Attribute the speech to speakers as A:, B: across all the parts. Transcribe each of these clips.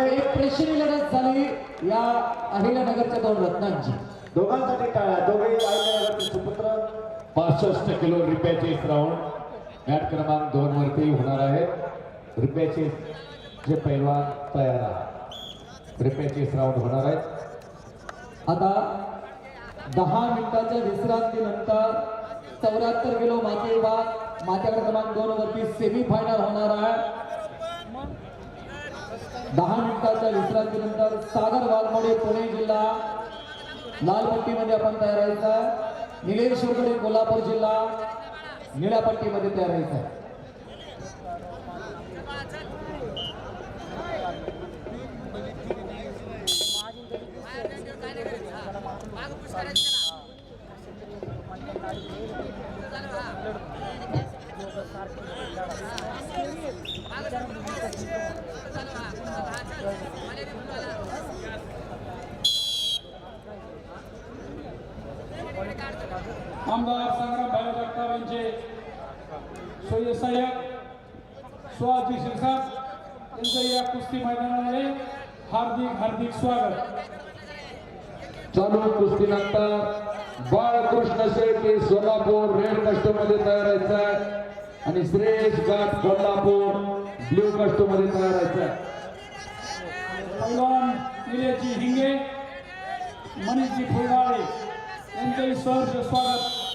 A: एक प्रेक्षणीय लढत झाली या अहिल्यानगरच्या दोन रत्नांची.
B: दोघांसाठी टाळ्या. दोघे आईनगरचे सुपुत्र.
C: पासष्ट किलो रिप्याचे राऊंड. मॅट क्रमांक दोन वरती होणार आहे. रिप्याचे जे पैलवान तयार आहे रिप्याचे राऊंड होणार आहेत.
A: आता दहा मिनिटाच्या विश्रांतीनंतर चौऱ्याहत्तर किलो माते विभाग मात्याकडे क्रमांक दोन वरती सेमी फायनल होणार आहे. दहा मिनिटाच्या विश्रांतीनंतर सागर वाघमोडे पुणे जिल्हा. लाल पट्टीमध्ये आपण तयार व्हायचं आहे निलेश कोल्हापूर जिल्हा. निळ्या पट्टीमध्ये तयार आहे
D: आमदार संग्राम भाई जगताप यांचे सोयी सहाय्यक सुहाजी शिरसाट यांचं या कुस्ती मैदानामध्ये हार्दिक हार्दिक स्वागत.
C: चालू कुस्तीनंतर बाळकृष्ण शेळके सोलापूर रेड कस्टममध्ये तयार राहायचं आहे आणि श्रेयस घाट कोल्हापूर ब्ल्यू कस्टममध्ये तयार राहायचं आहे
D: पैलवान निलेशजी हिंगे मनीषजी फुलडाळे यांचंही सहर्ष स्वागत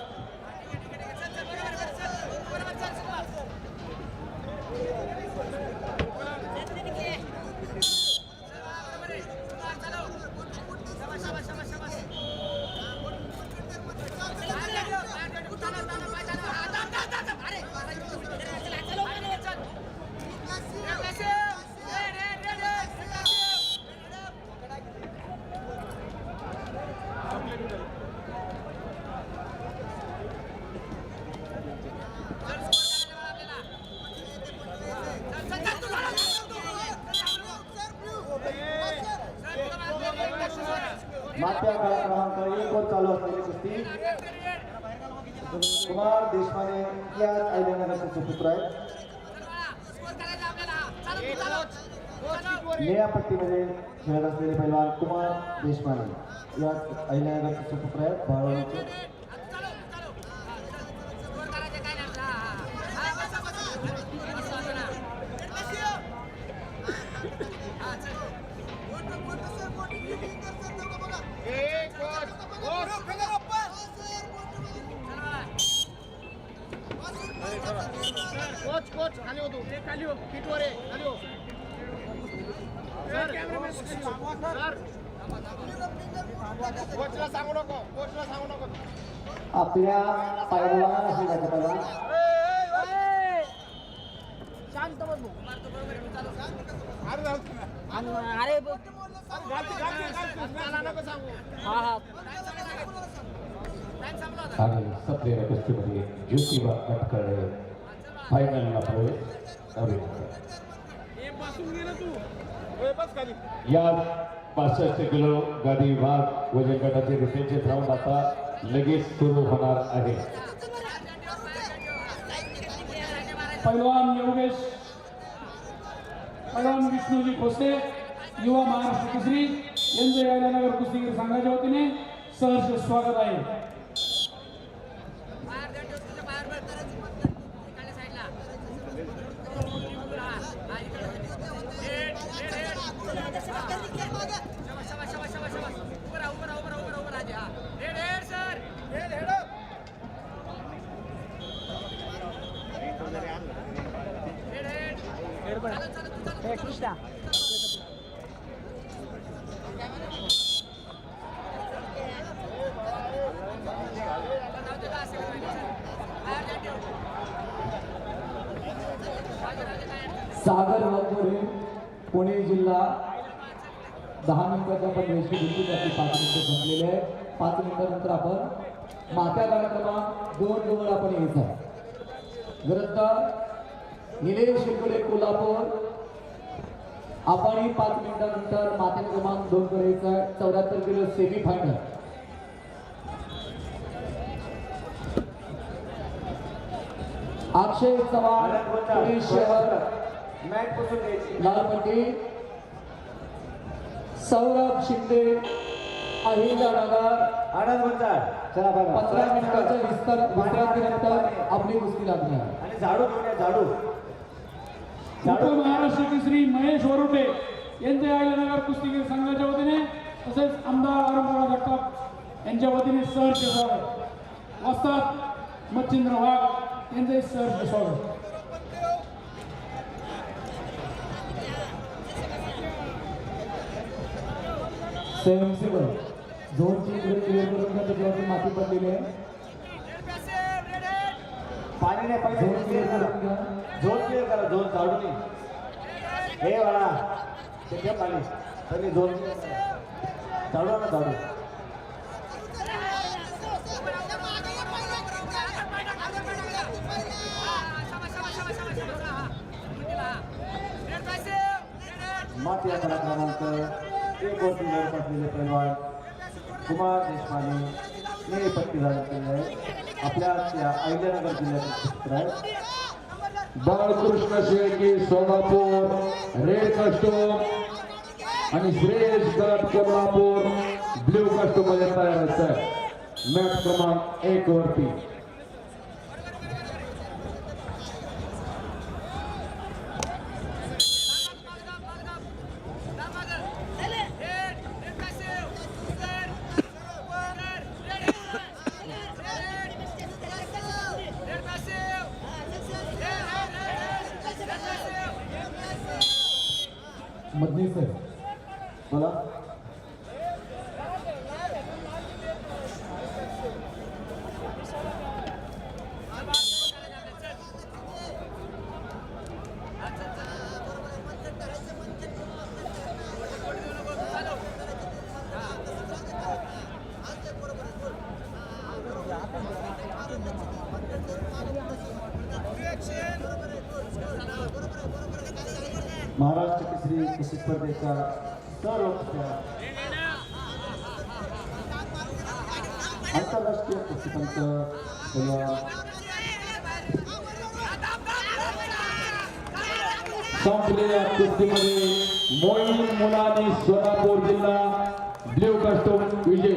B: मात्या काळ क्रमांक एक वर चालू असलेली कुस्ती. कुमार देशपांडे या आईनगरचे पुत्र आहेत. निळ्या पट्टीमध्ये खेळत असलेले पहिलवान कुमार देशपांडे या अहिल्यानगरचे पुत्र आहेत. भावनाचे
E: कोच कोच खाली हो तू खाली हो किटवर आहे खाली हो सर सर कोचला सांगू नको कोचला सांगू नको
B: आपल्या
E: अरे हा हा.
C: आणि सत्तेच्या कुस्तीमध्ये ज्योतिबा कटकडे फायनलला प्रवेश अभिनंदन या पासष्ट किलो गादी विभाग वजन गटाचे रिपेचे राऊंड आता लगेच सुरू होणार आहे.
D: पैलवान योगेश पैलवान विष्णूजी खोसे युवा महाराष्ट्र केसरी यांचं यायलानगर कुस्तीगीर संघाच्या वतीने सहर्ष स्वागत आहे.
A: सागर वाघमोडे पुणे जिल्हा. दहा मिनिटाच्या पण रेषी घेतली त्याची पाच मिनिटं संपलेले आहे पाच मिनिटानंतर आपण मात्या कार्यक्रमात दोन जवळ आपण यायचं आहे. विरुद्ध निलेश शिंगोडे कोल्हापूर आपणही पाच मिनिटानंतर मात्या क्रमांक दोन आहे. चौऱ्याहत्तर kilo semi final Akshay Chavan Pune शहर
B: मॅट पुसून घ्यायची.
A: लाल पट्टी सौरभ शिंदे अहिल्यानगर.
B: आनंद गुंजाळ चला बघा.
A: पंधरा मिनिटाच्या विस्तार विश्रांतीनंतर आपली कुस्ती लागणार.
B: आणि झाडू घेऊन या झाडू.
D: महाराष्ट्र वरुटे यांचे अहिल्यानगर कुस्तीगीर संघाच्या वतीने तसेच आमदार अरुणराव जगताप यांच्या वतीने सहर्ष स्वागत. वस्तात मच्छिंद्र वाघ यांचे सहर्ष स्वागत.
A: स्वयंसेवक झोनची इकडे क्लिअर करून घ्या त्याच्यावरती माती पडलेली आहे.
B: पाणी नाही पाहिजे
A: झोन क्लिअर
B: करा. झोन क्लिअर करा झोन हे बाळा ते घ्या पाणी. त्यांनी झोन clear ना चालू. माती आकडा क्रमांक एक वरती लढत असलेले पैलवान कुमार देशपांडे हे पत्ती झालेले आपल्या त्या अहिल्यानगर जिल्ह्यातील चित्र आहे
C: बाळकृष्ण शेळके सोलापूर रेड कस्टम आणि श्रेयस गट कोल्हापूर ब्ल्यू कस्टममध्ये तयार आहे मॅच क्रमांक एक वरती.
A: मधली साहेब
B: बोला. महाराष्ट्र केसरी कृषी स्पर्धेच्या सर्व आंतरराष्ट्रीय कुस्तीपंच
C: संपलेल्या कुस्तीमध्ये मोईन मुलानी सोलापूर जिल्हा ब्ल्यू कस्टम विजय.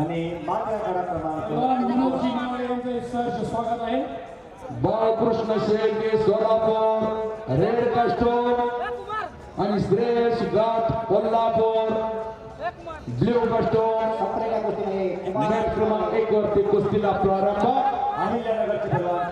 B: आणि माझ्या काळा क्रमांक
D: मनोजी मावळे यांचे सहर्ष स्वागत आहे.
C: बाळकृष्ण शेळके सोलापूर रेड कस्टोम आणि श्रेयस घाट कोल्हापूर. ब्ल्यू
B: कुस्तीमध्ये
C: मॅच क्रमांक एक वरती कुस्तीला प्रारंभ.
B: पैलवान